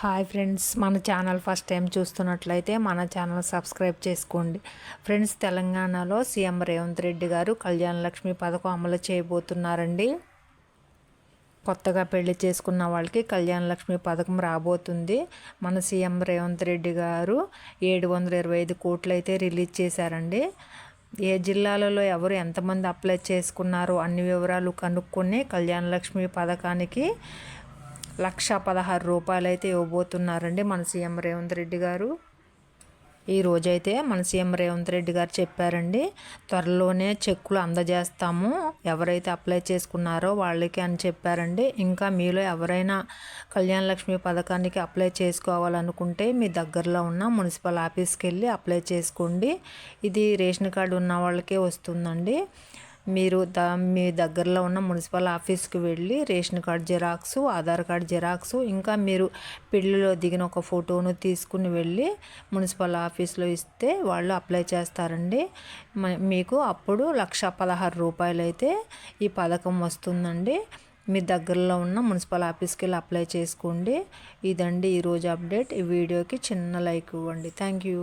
Hi friends మన channel first time చూస్తున్నట్లయితే మన ఛానల్ సబ్స్క్రైబ్ చేసుకోండి. ఫ్రెండ్స్ తెలంగాణలో సీఎం రేవంత్ రెడ్డి గారు కళ్యాణ లక్ష్మి పథకం అమలు చేయబోతున్నారండి. కొత్తగా పెళ్ళి చేసుకున్న వాళ్ళకి కళ్యాణ లక్ష్మి పథకం రాబోతుంది. మన సీఎం రేవంత్ రెడ్డి గారు ఏడు వందల ఇరవై ఐదు కోట్లు అయితే రిలీజ్ చేశారండి. ఏ జిల్లాలలో ఎవరు ఎంతమంది అప్లై చేసుకున్నారో అన్ని వివరాలు కనుక్కొని కళ్యాణ లక్ష్మి పథకానికి లక్ష పదహారు రూపాయలు అయితే ఇవ్వబోతున్నారండి మన సీఎం రేవంత్ రెడ్డి గారు. ఈ రోజైతే మన సీఎం రేవంత్ రెడ్డి గారు చెప్పారండి త్వరలోనే చెక్కులు అందజేస్తాము ఎవరైతే అప్లై చేసుకున్నారో వాళ్ళకి అని చెప్పారండి. ఇంకా మీలో ఎవరైనా కళ్యాణ లక్ష్మి పథకానికి అప్లై చేసుకోవాలనుకుంటే మీ దగ్గరలో ఉన్న మున్సిపల్ ఆఫీస్కి వెళ్ళి అప్లై చేసుకోండి. ఇది రేషన్ కార్డు ఉన్న వాళ్ళకే వస్తుందండి. మీరు ద మీ దగ్గరలో ఉన్న మున్సిపల్ ఆఫీస్కి వెళ్ళి ration card xerox Aadhaar card xerox ఇంకా మీరు పెళ్ళిలో దిగిన ఒక ఫోటోను తీసుకుని వెళ్ళి మున్సిపల్ ఆఫీస్లో ఇస్తే వాళ్ళు అప్లై చేస్తారండి. మీకు అప్పుడు లక్ష పదహారు రూపాయలు అయితే ఈ పథకం వస్తుందండి. మీ దగ్గరలో ఉన్న మున్సిపల్ ఆఫీస్కి వెళ్ళి అప్లై చేసుకోండి. ఇదండి ఈరోజు అప్డేట్. ఈ వీడియోకి చిన్న లైక్ ఇవ్వండి. Thank you.